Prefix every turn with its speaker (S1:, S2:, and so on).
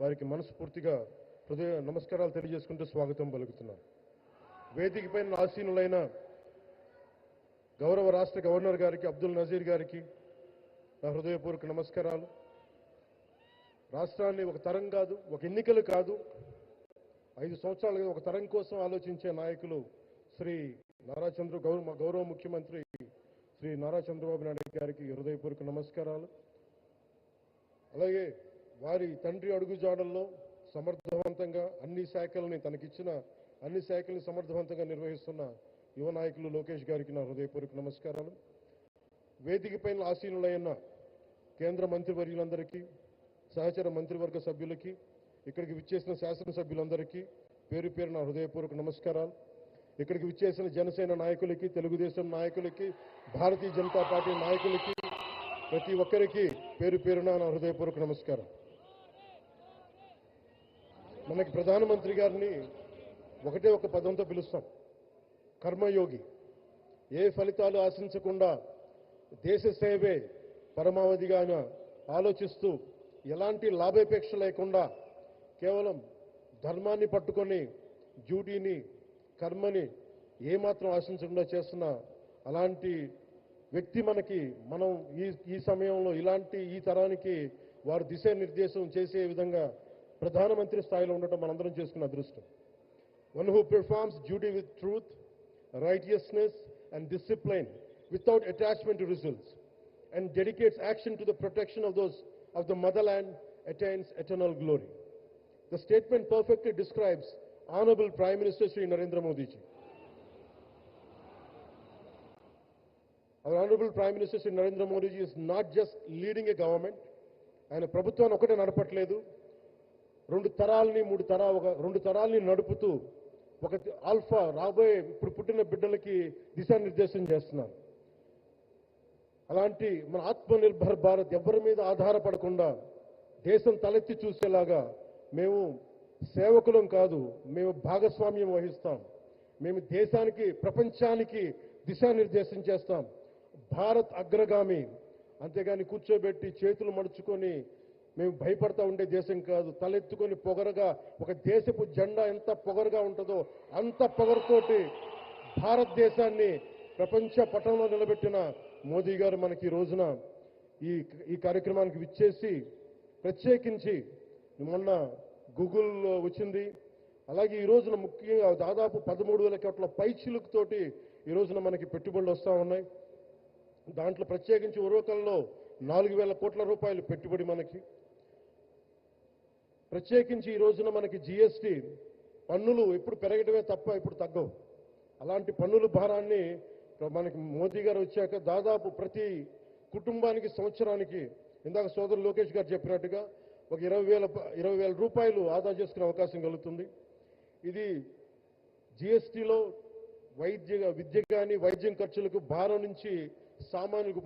S1: వారికి మనస్ఫూర్తిగా హృదయ నమస్కారాలు తెలియజేసుకుంటూ స్వాగతం పలుకుతున్నాను వేదికపైన ఆసీనులైన గౌరవ రాష్ట్ర గవర్నర్ గారికి అబ్దుల్ నజీర్ గారికి నా హృదయపూర్వక నమస్కారాలు. రాష్ట్రాన్ని ఒక తరం కాదు ఒక ఎన్నికలు కాదు ఐదు సంవత్సరాలుగా ఒక తరం కోసం ఆలోచించే నాయకులు శ్రీ నారా చంద్ర గౌరవ గౌరవ ముఖ్యమంత్రి శ్రీ నారా చంద్రబాబు నాయుడు గారికి హృదయపూర్వక నమస్కారాలు. అలాగే వారి తండ్రి అడుగుజాడల్లో సమర్థవంతంగా అన్ని శాఖలని తనకిచ్చిన అన్ని శాఖల్ని సమర్థవంతంగా నిర్వహిస్తున్న యువ నాయకులు లోకేష్ గారికి నా హృదయపూర్వక నమస్కారాలు. వేదికపైన ఆసీనులైన కేంద్ర మంత్రివర్యులందరికీ సహచర మంత్రివర్గ సభ్యులకి ఇక్కడికి విచ్చేసిన శాసనసభ్యులందరికీ పేరు పేరు నా హృదయపూర్వక నమస్కారాలు. ఇక్కడికి విచ్చేసిన జనసేన నాయకులకి తెలుగుదేశం నాయకులకి భారతీయ జనతా పార్టీ నాయకులకి ప్రతి ఒక్కరికి పేరు పేరున నా హృదయపూర్వక నమస్కారం మనకి ప్రధానమంత్రి గారిని ఒకటే ఒక పదంతో పిలుస్తాం. కర్మయోగి. ఏ ఫలితాలు ఆశించకుండా దేశ సేవే పరమావధిగా ఆలోచిస్తూ ఎలాంటి లాభాపేక్ష లేకుండా కేవలం ధర్మాన్ని పట్టుకొని డ్యూటీని కర్మని ఏమాత్రం ఆశించకుండా చేస్తున్న అలాంటి వ్యక్తి మనకి మనం ఈ ఈ సమయంలో ఇలాంటి ఈ తరానికి వారు దిశానిర్దేశం చేసే విధంగా ప్రధానమంత్రి స్థాయిలో ఉండటం మనందరం చేసుకున్న అదృష్టం one who performs duty with truth, righteousness, and discipline without attachment to results, and dedicates action to the protection of those of the motherland attains eternal glory. The statement perfectly describes Honorable Prime Minister Sri Narendra Modi ji. Our Honorable Prime Minister Sri Narendra Modi ji is not just leading a government, ఆయన ప్రభుత్వాన్ని ఒకటే నడపట్లేదు రెండు తరాలని మూడు తరా ఒక రెండు తరాలని నడుపుతూ ఒక ఆల్ఫా రాబోయే ఇప్పుడు పుట్టిన బిడ్డలకి దిశానిర్దేశం చేస్తున్నాను. అలాంటి మన ఆత్మనిర్భర్ భారత్ ఎవరి మీద ఆధారపడకుండా దేశం తలెత్తి చూసేలాగా మేము సేవకులం కాదు మేము భాగస్వామ్యం వహిస్తాం. మేము దేశానికి ప్రపంచానికి దిశానిర్దేశం చేస్తాం. భారత్ అగ్రగామి. అంతేగాని కూర్చోబెట్టి చేతులు మడుచుకొని మేము భయపడతా ఉండే దేశం కాదు. తలెత్తుకొని పొగరగా ఒక దేశపు జెండా ఎంత పొగరుగా ఉంటుందో అంత పొగరుతోటి భారతదేశాన్ని ప్రపంచ పటంలో నిలబెట్టిన మోదీ గారు మనకి ఈ రోజున ఈ ఈ కార్యక్రమానికి విచ్చేసి ప్రత్యేకించి మొన్న గూగుల్లో వచ్చింది. అలాగే ఈ రోజున ముఖ్యంగా దాదాపు పదమూడు వేల కోట్ల పైచిలుకుతోటి ఈ రోజున మనకి పెట్టుబడులు వస్తూ ఉన్నాయి. దాంట్లో ప్రత్యేకించి ఉరవకల్లో నాలుగు వేల కోట్ల రూపాయలు పెట్టుబడి మనకి. ప్రత్యేకించి ఈ రోజున మనకి జిఎస్టి పన్నులు ఎప్పుడు పెరగడమే తప్ప ఇప్పుడు తగ్గవు. అలాంటి పన్నుల భారాన్ని మనకి మోదీ గారు వచ్చాక దాదాపు ప్రతి కుటుంబానికి సంవత్సరానికి ఇందాక సోదరు లోకేష్ గారు చెప్పినట్టుగా ఒక ఇరవై వేల ఇరవై వేల రూపాయలు ఆదా చేసుకునే అవకాశం కలుగుతుంది. ఇది జిఎస్టిలో వైద్య విద్య కానీ వైద్యం ఖర్చులకు భారం నుంచి సామాన్యులకు